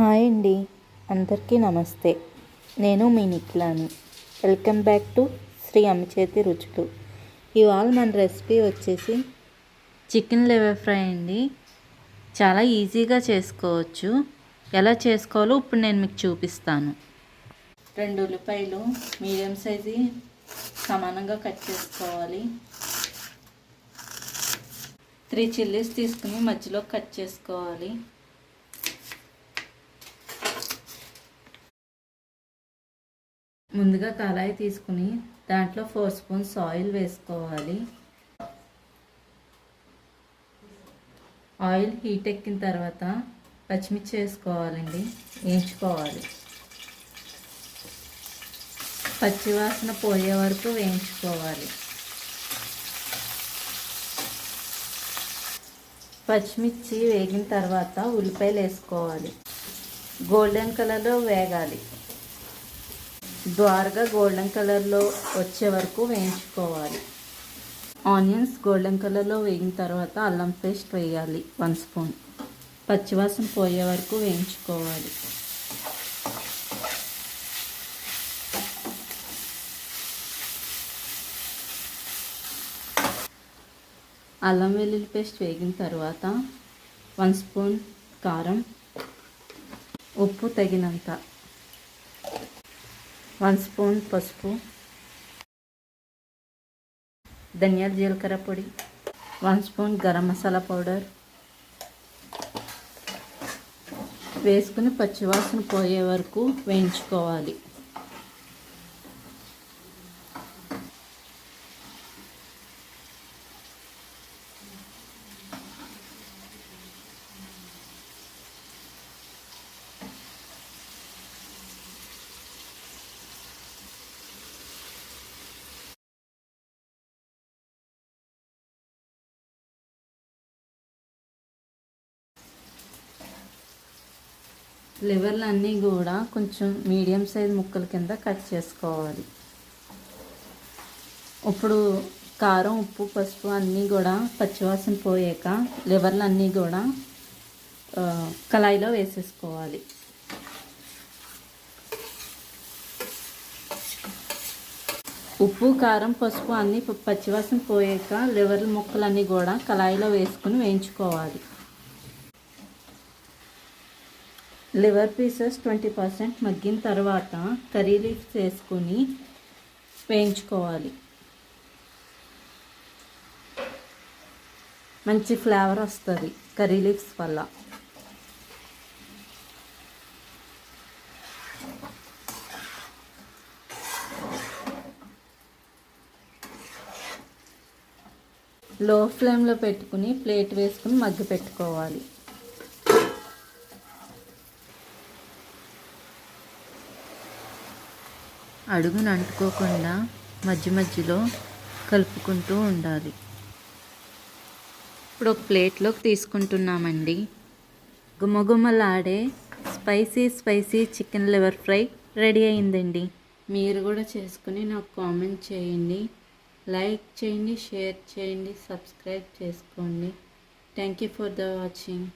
Hi అండి. అందరికీ నమస్తే. నేను మీ నిఖిలాని. Welcome back to Shri Ammachethi Ruchulu. ఇవాళ మన రెసిపీ వచ్చేసి చికెన్ లివర్ ఫ్రై అండి. చాలా ఈజీగా చేసుకోవచ్చు. ఎలా చేసుకోవాలో ఇప్పుడు నేను మీకు చూపిస్తాను. రెండు ఉల్లిపాయలు మీడియం సైజు సమానంగా కట్ చేసుకోవాలి. త్రీ చిల్లీస్ తీసుకుని మధ్యలో కట్ చేసుకోవాలి. ముందుగా కళాయి తీసుకుని దాంట్లో ఫోర్ స్పూన్స్ ఆయిల్ వేసుకోవాలి. ఆయిల్ హీట్ ఎక్కిన తర్వాత పచ్చిమిర్చి వేసుకోవాలండి వేయించుకోవాలి. పచ్చివాసన పోయే వరకు వేయించుకోవాలి. పచ్చిమిర్చి వేగిన తర్వాత ఉల్లిపాయలు వేసుకోవాలి. గోల్డెన్ కలర్లో వేగాలి. ద్వారగా గోల్డెన్ కలర్లో వచ్చే వరకు వేయించుకోవాలి. ఆనియన్స్ గోల్డెన్ కలర్లో వేగిన తర్వాత అల్లం పేస్ట్ వేయాలి వన్ స్పూన్. పచ్చివాసన పోయే వరకు వేయించుకోవాలి. అల్లం వెల్లుల్లి పేస్ట్ వేగిన తర్వాత వన్ స్పూన్ కారం ఉప్పు తగినంత. వన్ స్పూన్ పసుపు ధనియాల జీలకర్ర పొడి one spoon garam masala powder. వేసుకుని పచ్చివాసన పోయే వరకు వేయించుకోవాలి. లివర్లు అన్నీ కూడా కొంచెం మీడియం సైజ్ ముక్కల కింద కట్ చేసుకోవాలి. ఇప్పుడు కారం ఉప్పు పసుపు అన్నీ కూడా పచ్చివాసన పోయాక లివర్లు అన్నీ కూడా కళాయిలో వేసేసుకోవాలి. ఉప్పు కారం పసుపు అన్నీ పచ్చివాసన పోయాక లివర్ ముక్కలన్నీ కూడా కళాయిలో వేసుకుని వేయించుకోవాలి. లివర్ పీసెస్ ట్వంటీ పర్సెంట్ మగ్గిన తర్వాత కర్రీ లీఫ్స్ వేసుకొని వేయించుకోవాలి. మంచి ఫ్లేవర్ వస్తుంది కర్రీ లీఫ్స్ వల్ల. లో ఫ్లేమ్లో పెట్టుకుని ప్లేట్ వేసుకుని మగ్గి పెట్టుకోవాలి. అడుగును అంటుకోకుండా మధ్య మధ్యలో కలుపుకుంటూ ఉండాలి. ఇప్పుడు ఒక ప్లేట్లోకి తీసుకుంటున్నామండి. గుమగుమలాడే spicy spicy chicken liver fry ready అయిందండి. మీరు కూడా చేసుకుని నాకు కామెంట్ చేయండి. లైక్ చేయండి షేర్ చేయండి సబ్స్క్రైబ్ చేసుకోండి. Thank you for the watching.